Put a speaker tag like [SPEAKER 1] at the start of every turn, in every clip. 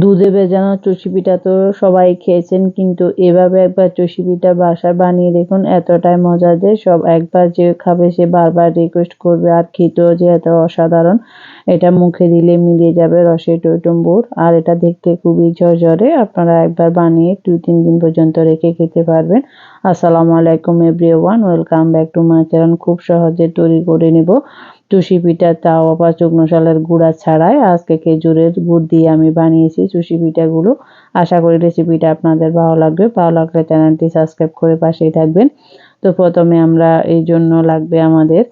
[SPEAKER 1] দুধে ভেজানো চষি পিঠা তো সবাই খেয়েছেন, কিন্তু এভাবে একবার চষি পিঠা বানিয়ে দেখুন, এতটাই মজা যে সব একবার যে খাবে সে বারবার রিকোয়েস্ট করবে। আর খেতেও যে এত অসাধারণ, এটা মুখে দিলে মিলিয়ে যাবে রসে টইটম্বুর আর এটা দেখতে খুবই ঝরঝরে, আপনারা একবার বানিয়ে দু তিন দিন পর্যন্ত রেখে খেতে পারবেন। আসসালামু আলাইকুম everyone welcome back to my channel খুব সহজে তৈরি করে নেব। চুষি পিঠা তাও আবার শুকনো চালের গুঁড়া ছাড়াই আজকে খেজুরের গুড় দিয়ে আমি বানিয়েছি চুষি পিঠাগুলো। আশা করি রেসিপিটা আপনাদের ভালো লাগবে। ভালো লাগলে চ্যানেলটি সাবস্ক্রাইব করে পাশেই থাকবেন। তো প্রথমে আমরা এই জন্য লাগবে আমাদের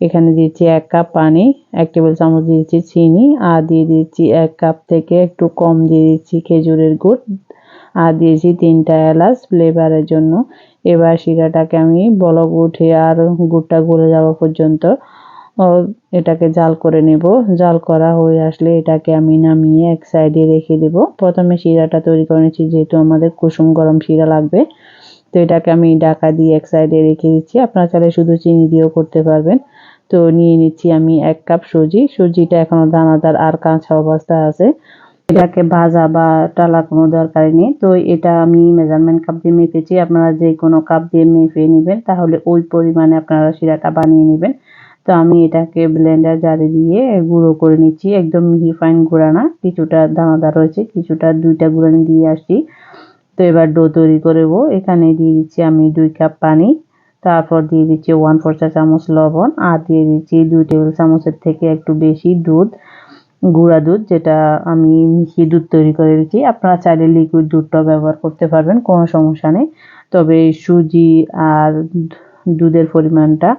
[SPEAKER 1] এখানে দিচ্ছি এক কাপ পানি, এক টেবিল চামচ দিয়েছি চিনি, আর দিয়ে দিচ্ছি এক কাপ থেকে একটু কম দিয়ে দিচ্ছি খেজুরের গুড়। আর দিয়েছি তিনটা এলাচ ফ্লেভারের জন্য। এবার শিরাটাকে আমি বলক উঠে আর গুড়টা গলে যাওয়া পর্যন্ত এটাকে জাল করে নেব। জাল করা হয়ে আসলে এটাকে আমি নামিয়ে এক সাইডে রেখে দেব। প্রথমে শিরাটা তৈরি করে নিচ্ছি, যেহেতু আমাদের কুসুম গরম শিরা লাগবে। তো এটাকে আমি ডাকা দিয়ে এক সাইডে রেখে দিচ্ছি। আপনারা চাইলে শুধু চিনি দিয়েও করতে পারবেন। তো নিয়ে নিচ্ছি আমি এক কাপ সুজি। সুজিটা এখনও দানাদার আর কাঁচা অবস্থা আছে। এটাকে ভাজা বা টালা কোনো দরকারই নেই। তো এটা আমি মেজারমেন্ট কাপ দিয়ে মেপেছি। আপনারা যে কোনো কাপ দিয়ে মেপে নেবেন, তাহলে ওই পরিমাণে আপনারা শিরাটা বানিয়ে নেবেন। তো আমি এটাকে ব্লেন্ডার জারে দিয়ে গুঁড়ো করে নিচ্ছি, একদম মিহি ফাইন গুঁড়া না, কিছুটা দানাদার রয়েছে, কিছুটা দুইটা গুঁড়ো দিয়ে আসছি। তো এবার ডো তৈরি করব এখানে দিয়ে দিচ্ছি আমি দুই কাপ পানি, তারপর দিয়ে দিচ্ছি ওয়ান ফোর চা চামচ লবণ, আর দিয়ে দিচ্ছি দুই টেবিল চামচের থেকে একটু বেশি দুধ, গুঁড়া দুধ, যেটা আমি মিশিয়ে দুধ তৈরি করে দিচ্ছি। আপনারা চাইলে লিকুইড দুধটাও ব্যবহার করতে পারবেন, কোনো সমস্যা নেই। তবে সুজি আর দুধের পরিমাণটা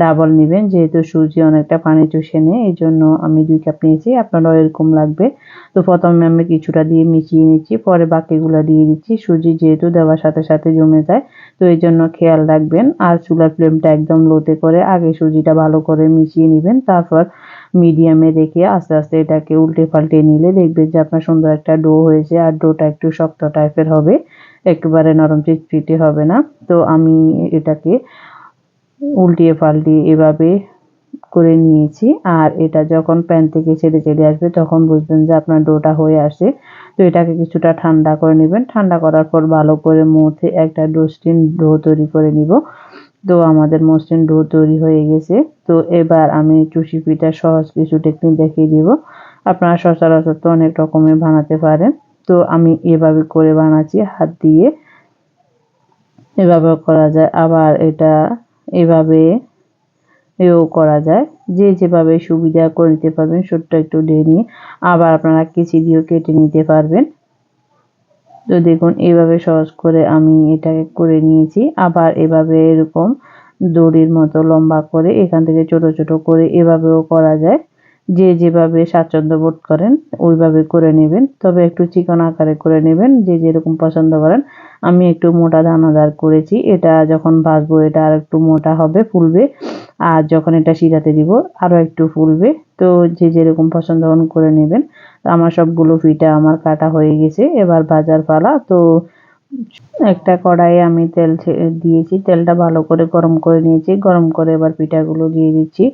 [SPEAKER 1] ডাবল নেবেন। যেহেতু সুজি অনেকটা পানি চুষে নেয়, এই জন্য আমি দুই কাপ নিয়েছি। আপনারাও এরকম লাগবে। তো প্রথমে আমি কিছুটা দিয়ে মিশিয়ে নিচ্ছি, পরে বাকিগুলো দিয়ে দিচ্ছি। সুজি যেহেতু দেওয়ার সাথে সাথে জমে যায়, তো এই জন্য খেয়াল রাখবেন। আর চুলার ফ্লেমটা একদম লোতে করে আগে সুজিটা ভালো করে মিশিয়ে নেবেন। তারপর মিডিয়ামে রেখে আস্তে আস্তে এটাকে উল্টে পাল্টে নিলে দেখবেন যে আপনার সুন্দর একটা ডো হয়েছে, আর ডোটা একটু শক্ত টাইপের হবে। একেবারে নরম চিটচিটে হবে না। তো আমি এটাকে উল্টিয়ে পাল্টিয়ে এভাবে করে নিয়েছি। আর এটা যখন প্যান থেকে ছেড়ে ছেড়ে আসবে, তখন বুঝবেন যে আপনার ডোটা হয়ে আসে তো এটাকে কিছুটা ঠান্ডা করে নেবেন। ঠান্ডা করার পর ভালো করে মুছে একটা ডোস্টিন ডো তৈরি করে নিব। তো আমাদের মসৃণ ডো তৈরি হয়ে গেছে। তো এবার আমি চুষি পিঠা সহজ কিছু টেকনিক দেখিয়ে দিব। আপনারা সচরাচর তো অনেক রকমের বানাতে পারেন। তো আমি এভাবে করে বানাচ্ছি, হাত দিয়ে। এভাবে করা যায়। আবার এটা এভাবে এও করা যায়। যে যেভাবে সুবিধা করে নিতে পারবেন, সুটটা একটু ডে নিয়ে আবার আপনারা কেচি দিয়েও কেটে নিতে পারবেন। তো দেখুন, এভাবে সহজ করে আমি এটাকে করে নিয়েছি। আবার এভাবে এরকম দড়ির মতো লম্বা করে এখান থেকে ছোট ছোট করে এভাবেও করা যায়। যে যেভাবে স্বাচ্ছন্দ্য বোধ করেন, ওইভাবে করে নেবেন। তবে একটু চিকন আকারে করে নেবেন, যে যেরকম পছন্দ করেন। আমি একটু মোটা দানাদার করেছি। এটা যখন ভাজবো, এটা আর একটু মোটা হবে, ফুলবে। আর যখন এটা শিরাতে দিব, আরও একটু ফুলবে। তো যে যেরকম পছন্দ করে নেবেন। আমার সবগুলো ফিটা আমার কাটা হয়ে গেছে। এবার ভাজার পালা। তো একটা কড়াইয়ে আমি তেল দিয়েছি। তেলটা ভালো করে গরম করে নিয়েছি। গরম করে এবার পিঠাগুলো দিয়ে দিচ্ছি।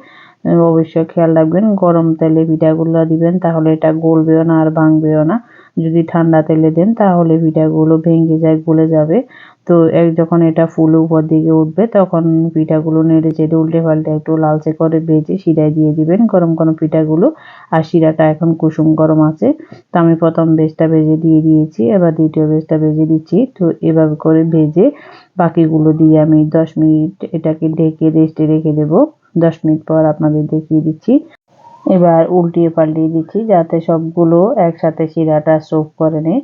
[SPEAKER 1] অবশ্যই খেয়াল রাখবেন। গরম তেলে পিঠাগুলো দিবেন, তাহলে এটা গলবেও না আর ভাঙবেও না। যদি ঠান্ডা তেলে দেন, তাহলে পিঠাগুলো ভেঙে যায়, গলে যাবে। তো এক যখন এটা ফুলে উপর দিকে উঠবে, তখন পিঠাগুলো নেড়ে চেড়ে উল্টে পাল্টে একটু লালচে করে ভেজে শিরায় দিয়ে দিবেন। গরম গরম পিঠাগুলো আর শিরাটা এখন কুসুম গরম আছে, তো আমি প্রথম বেজটা ভেজে দিয়ে দিয়েছি, এবার দ্বিতীয় বেজটা ভেজে দিচ্ছি। তো এভাবে করে ভেজে বাকিগুলো দিয়ে আমি দশ মিনিট এটাকে ঢেকে রেস্টে রেখে দেবো। দশ মিনিট পর আপনাদের দেখিয়ে দিচ্ছি। এবার উল্টিয়ে পাল্টিয়ে দিচ্ছি যাতে সবগুলো একসাথে শিরাটা সোপ করে নেয়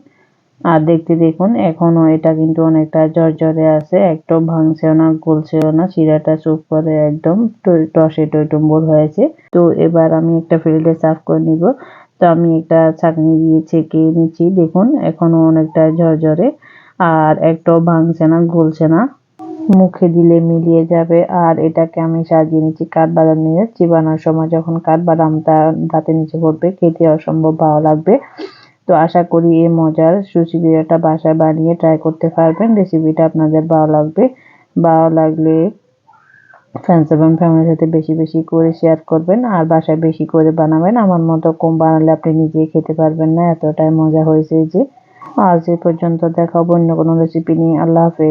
[SPEAKER 1] আর দেখতে দেখুন এখনও এটা কিন্তু অনেকটা জর্জরে আছে, একদম ভাঙছেও না, গলছেও না, শিরাটা চুপ করে একদম টসে টইটম্বর হয়েছে। তো এবার আমি একটা ফিল্ডে সার্ভ করে নিব। তো আমি একটা ছাঁকনি দিয়ে ছেঁকে নিচ্ছি, দেখুন এখনও অনেকটা ঝরঝরে। আর একটাও ভাঙছে না, গলছে না। মুখে দিলে মিলিয়ে যাবে। আর এটাকে আমি সাজিয়ে নিচ্ছি কাঠবাদাম নিয়ে চিবানোর সময় যখন কাঠবাদামটা দাঁতের নিচে পড়বে, খেতে অসম্ভব ভালো লাগবে। তো আশা করি এই মজার সুশি বিড়াটা বাসায় বানিয়ে ট্রাই করতে পারবেন। রেসিপিটা আপনাদের ভালো লাগবে। ভালো লাগলে ফ্রেন্ডস এবং ফ্যামিলির সাথে বেশি বেশি করে শেয়ার করবেন আর বাসায় বেশি করে বানাবেন। আমার মতো কম বানালে আপনি নিজেই খেতে পারবেন না। এতটাই মজা হয়েছে যে আজ এ পর্যন্ত দেখাবো অন্য কোনো রেসিপি নিয়ে। আল্লাহ হাফেজ।